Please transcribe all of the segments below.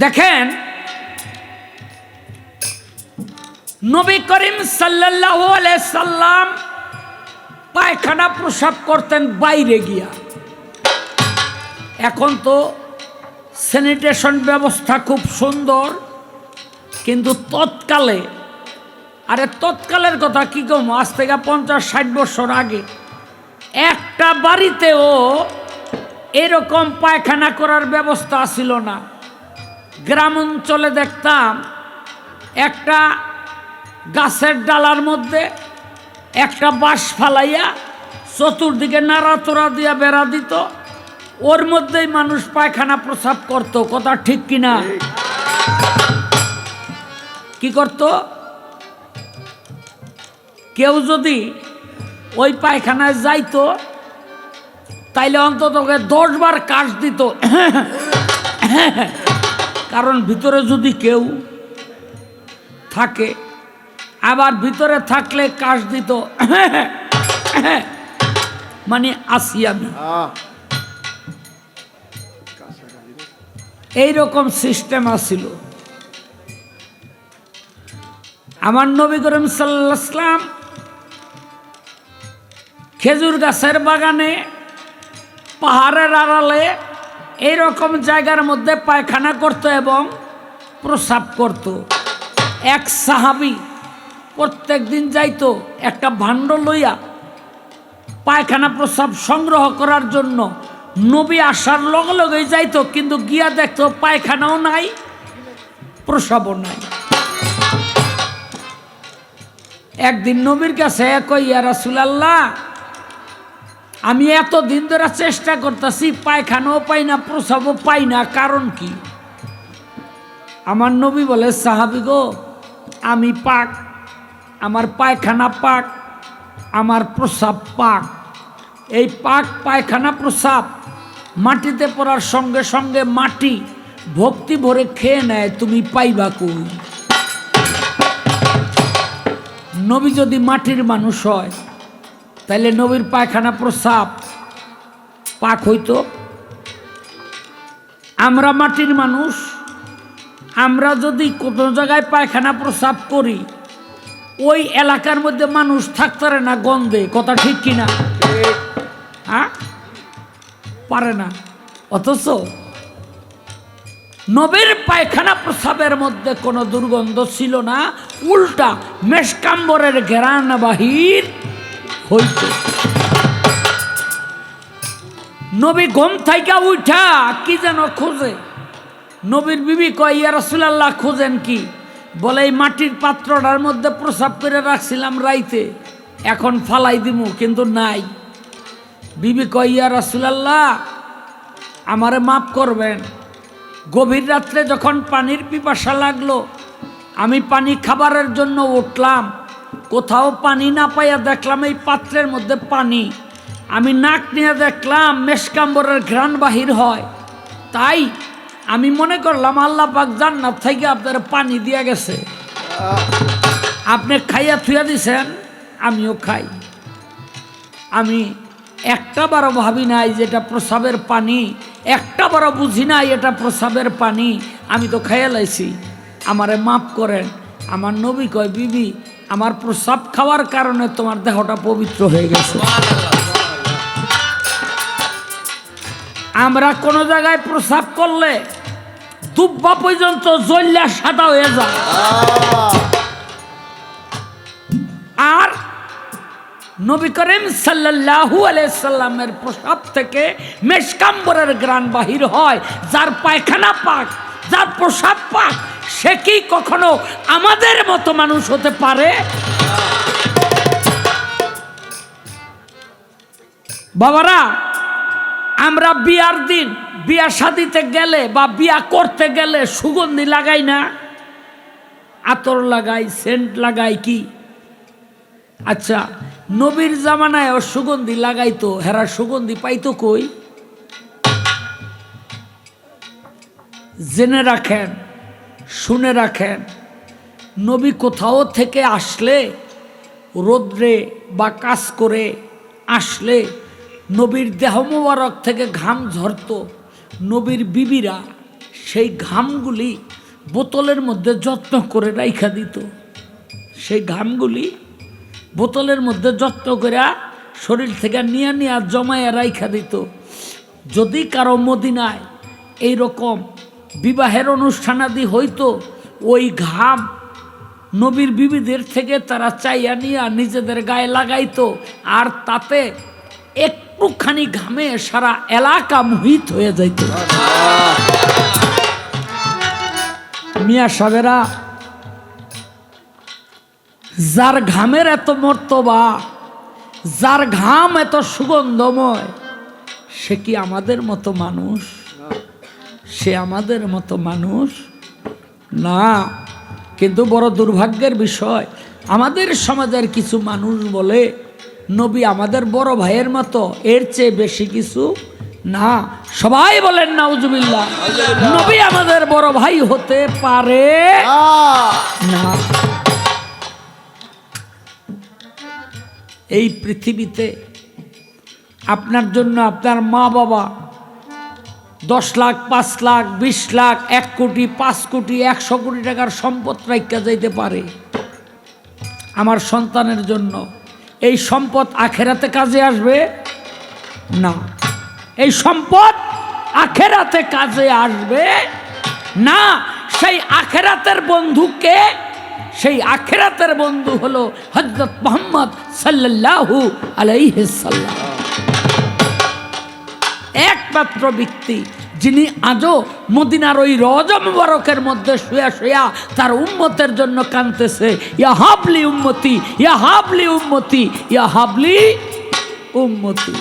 দেখেন, নবী করিম আলাইহি সাল্লাম পায়খানা প্রসাব করতেন বাইরে গিয়া। এখন তো স্যানিটেশন ব্যবস্থা খুব সুন্দর, কিন্তু তৎকালে, আরে তৎকালের কথা কি কম? আজ থেকে পঞ্চাশ, ষাট বছর আগে একটা বাড়িতেও এরকম পায়খানা করার ব্যবস্থা ছিল না। গ্রাম অঞ্চলে দেখতাম একটা গাছের ডালার মধ্যে একটা বাঁশ ফালাইয়া চতুর্দিকে নাড়াচড়া দিয়া বেড়া দিত। ওর মধ্যেই মানুষ পায়খানা প্রসাব করত, কথা ঠিক কিনা? কি করত? কেউ যদি ওই পায়খানায় যাইতো, তাইলে অন্তত দশবার কাশ দিত। কারণ ভিতরে যদি কেউ থাকে, আবার ভিতরে থাকলে কাশ দিত। মানে আসি আমি এইরকম সিস্টেম আসিল আমার নবী করিম সাল্লাম খেজুর গাছের বাগানে পাহাড়ের আড়ালে এইরকম জায়গার মধ্যে পায়খানা করত এবং প্রসাব করত। এক সাহাবি প্রত্যেক দিন যাইতো, একটা ভাণ্ড লইয়া পায়খানা প্রসাব সংগ্রহ করার জন্য। নবী আসার লগে লগেই যাইতো, কিন্তু গিয়া দেখতো পায়খানাও নাই, প্রসাবও নাই। একদিন নবীর কাছে কই ইয়া রাসূলুল্লাহ আমি এত দিন ধরে চেষ্টা করতেছি, পায়খানাও পাই না, প্রসাবও পাই না, কারণ কি? আমার নবী বলে, সাহাবি গো, আমি পাক, আমার পায়খানা পাক, আমার প্রসাব পাক। এই পাক, পায়খানা, প্রসাব মাটিতে পড়ার সঙ্গে সঙ্গে মাটি ভক্তি ভরে খেয়ে নেয়, তুমি পাইবা কই? নবী যদি মাটির মানুষ হয় তাইলে নবীর পায়খানা প্রসাব পাক হইতো। আমরা মাটির মানুষ, আমরা যদি কোনো জায়গায় পায়খানা প্রসাব করি, ওই এলাকার মধ্যে মানুষ থাকতারে না গন্ধে, কথা ঠিক কিনা? হ্যাঁ? পারে না। অথচ নবীর পায়খানা প্রসাবের মধ্যে কোনো দুর্গন্ধ ছিল না, উল্টা মেশকাম্বরের ঘেরান বাহির হইত। নবী ঘুম থাইকা উঠা, কি যেন খোঁজে। নবীর বিবি কয়, ইয়া রাসূলুল্লাহ, খোঁজেন কি? বলে, এই মাটির পাত্রটার মধ্যে প্রসাব করে রাখছিলাম রাইতে। এখন ফালাই দিমু, কিন্তু নাই। বিবি কয়, ইয়া রাসূলুল্লাহ, আমারে মাফ করবেন। গভীর রাত্রে যখন পানির পিপাসা লাগল, আমি পানি খাবারের জন্য উঠলাম। কোথাও পানি না পাইয়া দেখলাম এই পাত্রের মধ্যে পানি। আমি নাক নিয়ে দেখলাম মেশকাম্বরের ঘ্রাণ বাহির হয়। তাই আমি মনে করলাম আল্লাহ পাক জান্নাত থেকে আপনার পানি দিয়া গেছে। আপনি খাইয়া থুইয়া দিছেন, আমিও খাই। আমি একটা বারো ভাবি নাই যে এটা প্রসাবের পানি, একটা বারো বুঝি নাই এটা প্রসাবের পানি। আমি তো খাইয়া লাইছি। আমারে মাফ করেন, আমার নবী কয়, বিবি আমার প্রসাব খাওয়ার কারণে তোমার দেহটা পবিত্র হয়ে গেছে। আমরা কোনো জায়গায় প্রসাব করলে দুব্বা পর্যন্ত জল্লা সাদা হয়ে যায়। আর নবী করিম সাল্লাল্লাহু আলাইসাল্লামের প্রসাব থেকে মেশকাম্বরের গ্রান বাহির হয়, যার পায়খানা পাক যার প্রসাদ পাক সে কি কখনো আমাদের মতো মানুষ হতে পারে? বাবারা, আমরা বিয়ার দিন, বিয়া শাদিতে গেলে বা বিয়া করতে গেলে সুগন্ধি লাগাই না? আতর লাগাই, সেন্ট লাগাই কি? আচ্ছা নবীর জামানায় ও সুগন্ধি লাগাইতো, হেরা সুগন্ধি পাইতো কই? জেনে রাখেন, শুনে রাখেন, নবী কোথাও থেকে আসলে, রোদ্রে বা কাজ করে আসলে, নবীর দেহ মোবারক থেকে ঘাম ঝরতো, নবীর বিবিরা সেই ঘামগুলি বোতলের মধ্যে যত্ন করে রাইখা দিত। সেই ঘামগুলি বোতলের মধ্যে যত্ন করে শরীর থেকে নিয়ে নিয়ে জমায়া রাইখা দিত। যদি কারও মদিনায় এই রকম বিবাহের অনুষ্ঠানাদি হইতো, ওই ঘাম নবীর বিবিদের থেকে তারা চাইয়া নিয়ে নিজেদের গায়ে লাগাইতো, আর তাতে একটুখানি ঘামে সারা এলাকা মোহিত হয়ে যাইত। মিয়া সাবেরা যার ঘামের এত মর্তবা, যার ঘাম এত সুগন্ধময়, সে কি আমাদের মতো মানুষ? সে আমাদের মতো মানুষ? না কিন্তু বড় দুর্ভাগ্যের বিষয়। আমাদের সমাজের কিছু মানুষ বলে নবী আমাদের বড় ভাইয়ের মতো এর চেয়ে বেশি কিছু না। সবাই বলেন নাউজুবিল্লাহ। নবী আমাদের বড় ভাই হতে পারে না। এই পৃথিবীতে আপনার জন্য আপনার মা বাবা দশ লাখ, পাঁচ লাখ, বিশ লাখ, এক কোটি, পাঁচ কোটি, একশো কোটি টাকার সম্পদ রাখা যাইতে পারে। আমার সন্তানের জন্য। এই সম্পদ আখেরাতে কাজে আসবে? না। এই সম্পদ আখেরাতে কাজে আসবে? না। সেই আখেরাতের বন্ধুকে, সেই আখেরাতের বন্ধু হলো হজরত মোহাম্মদ সাল্লাল্লাহু আলাইহিসাল্লাম একমাত্র ব্যক্তি, যিনি আজও মদিনার ওই রজ মুবারকের মধ্যে শুয়া শুয়া তার উম্মতের জন্য কানতেছে ইয়া হাবলি উম্মতি, ইয়া হাবলি উম্মতি, ইয়া হাবলি উম্মতি।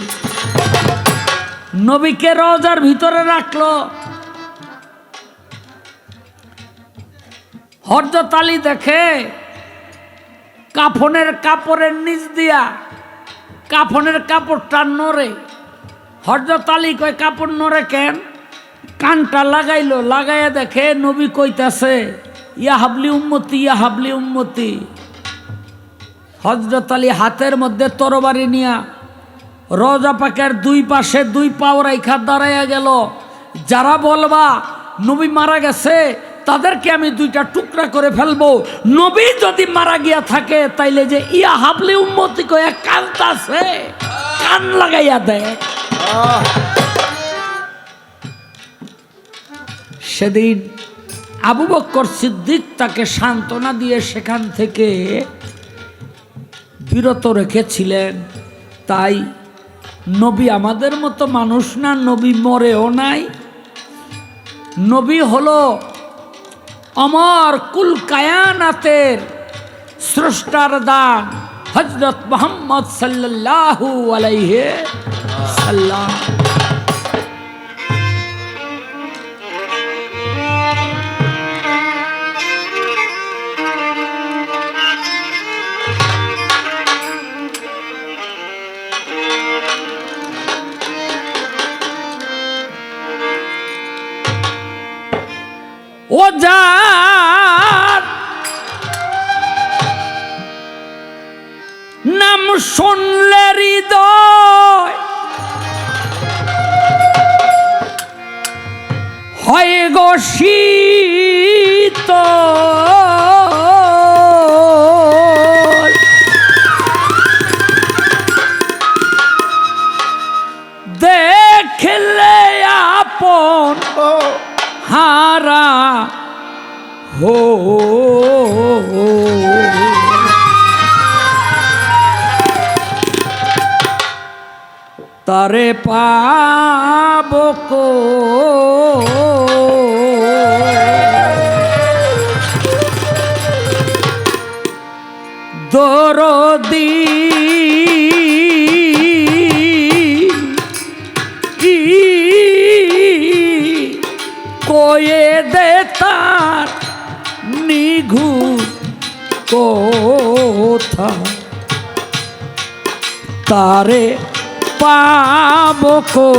নবীকে রজার ভিতরে রাখল। হরজত দেখে, কাফনের কাপড়ের নিচ দিয়া, কাফনের কাপড়টা নড়ে। হরজত আলী কয়, কাপড় নড়ে কেন? কানটা লাগাইলো, লাগাইয়া দেখে নবী কইতাছে, ইয়া হাবলি উম্মতি, ইয়া হাবলি উম্মতি। হজরত আলী হাতের মধ্যে তরবারি নিয়া রজা পাকের দুই পাশে দুই পাও রাইখা দাঁড়াইয়া গেল। যারা বলবা, নবী মারা গেছে, তাদেরকে আমি দুইটা টুকরা করে ফেলব। নবী যদি মারা গিয়া থাকে, তাইলে যে ইয়া হাবলি উম্মতি কয়ে কানতাছে, কান লাগাইয়া দেয়। সেদিন আবু বক্কর সিদ্দিক তাকে সান্ত্বনা দিয়ে সেখান থেকে বিরত রেখেছিলেন। তাই নবী আমাদের মতো মানুষ না, নবী মরেও নাই। নবী হলো অমর কুল কায়ানাতের স্রষ্টার দান হজরত মোহাম্মদ সাল্লাল্লাহু আলাইহি সাল্লাম হয় নিঘু কোথা? তারে পাব কো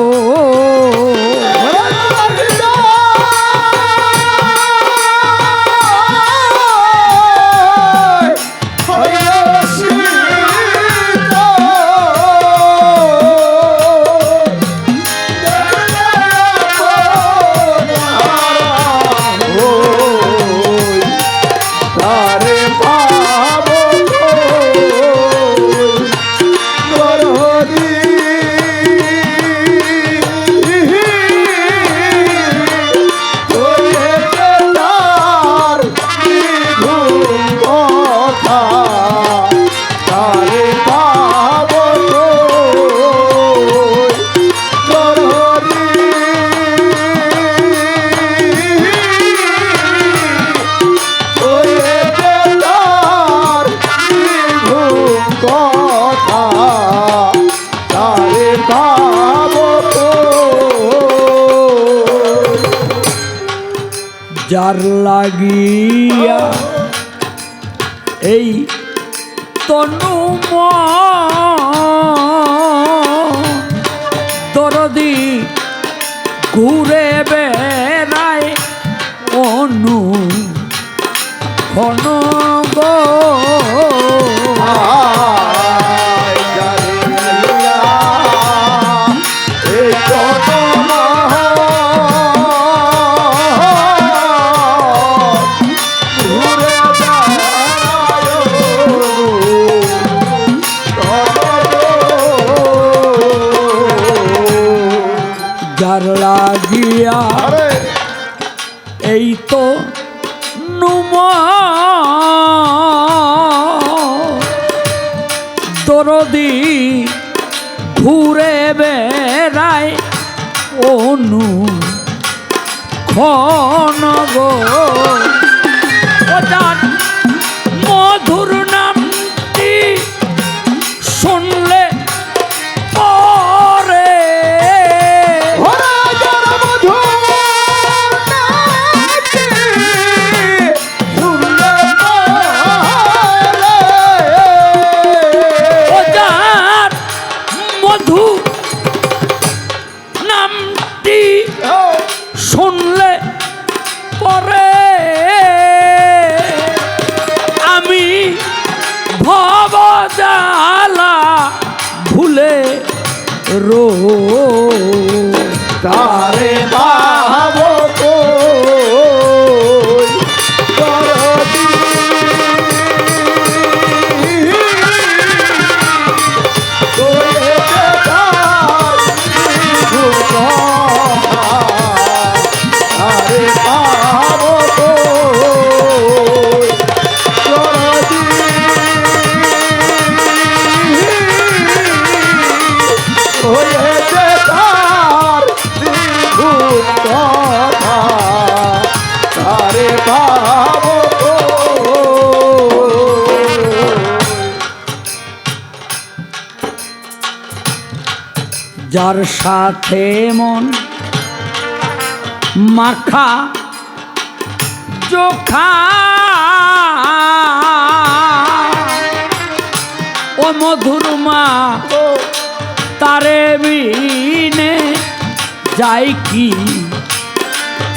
যার লাগিয়া এই তনু দরদি ঘুরে বেড়ায় অনু ঘন গো। যার সাথে মন মাখা চোখা। ও মধুর মা তারে বিনে যাই কি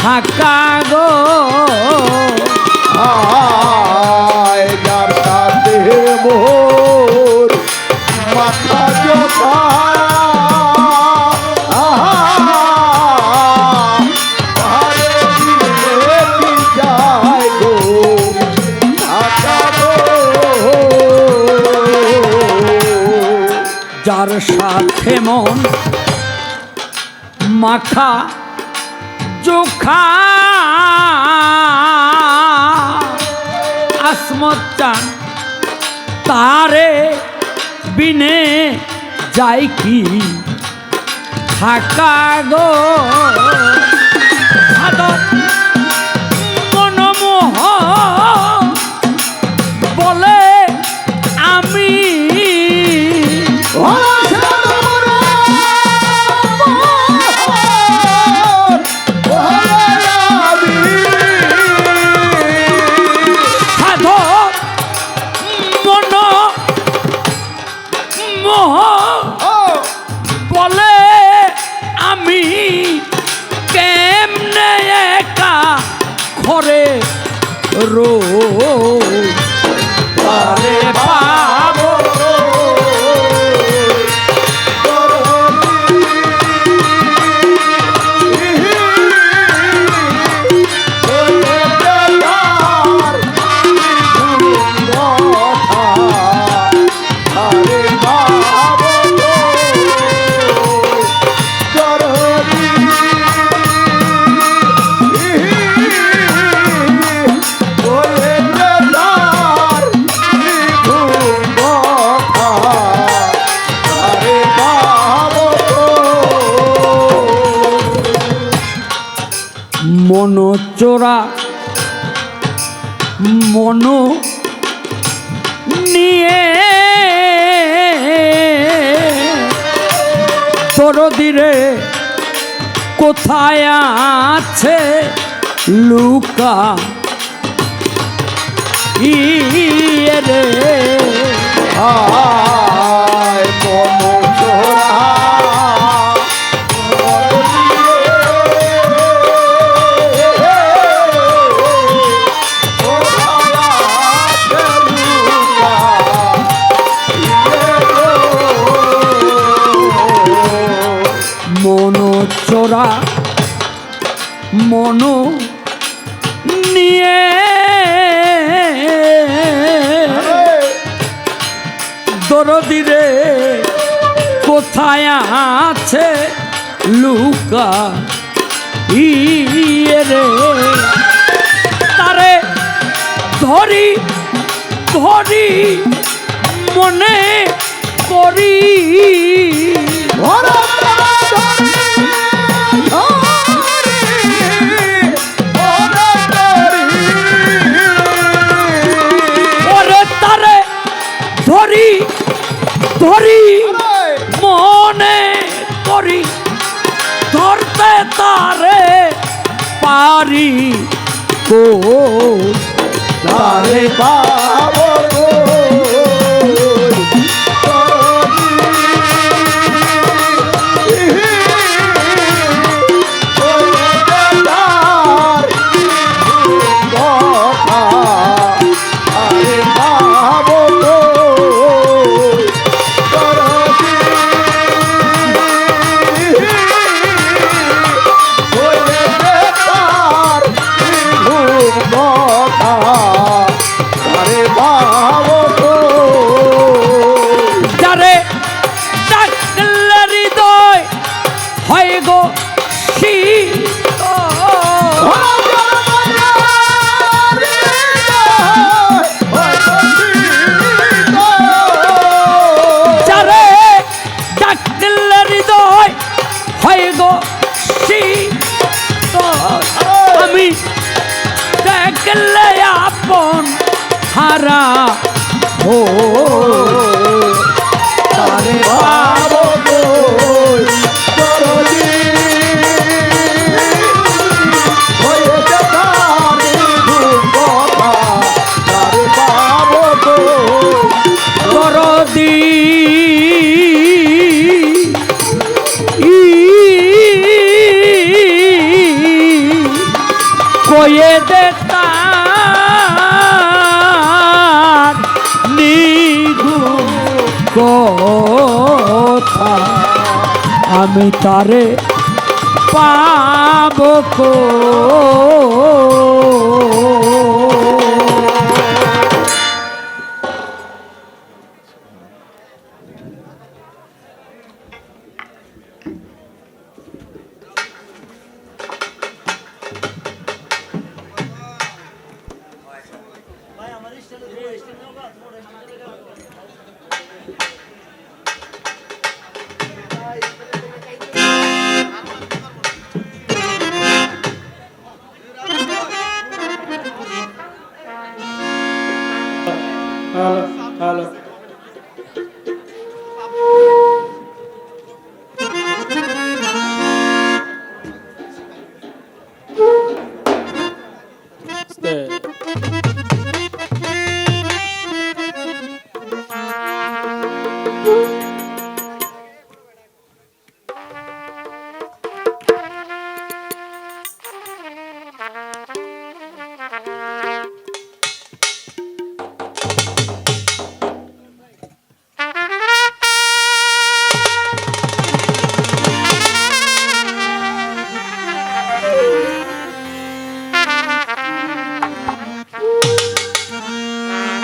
থাকা গো। যার সাথে মোর মাথা জোকা যার সাথে মন মাখা চোখা, আসমত চান, তারে বিনে যাই কি? থাকা গো মনমোহ বলে আমি তরদিরে কোথায় আছে লুকা? ইয়ে রে? আয় চোরা মন নিয়ে দরদিরে কোথায় আছে লুকা ইয়ে রে? তারে ধরি ধরি মনে করি। ওরে ধরি মনে করি ধরতে তারে পারি কো তারে পাবো গো। আমি তারে পাব কো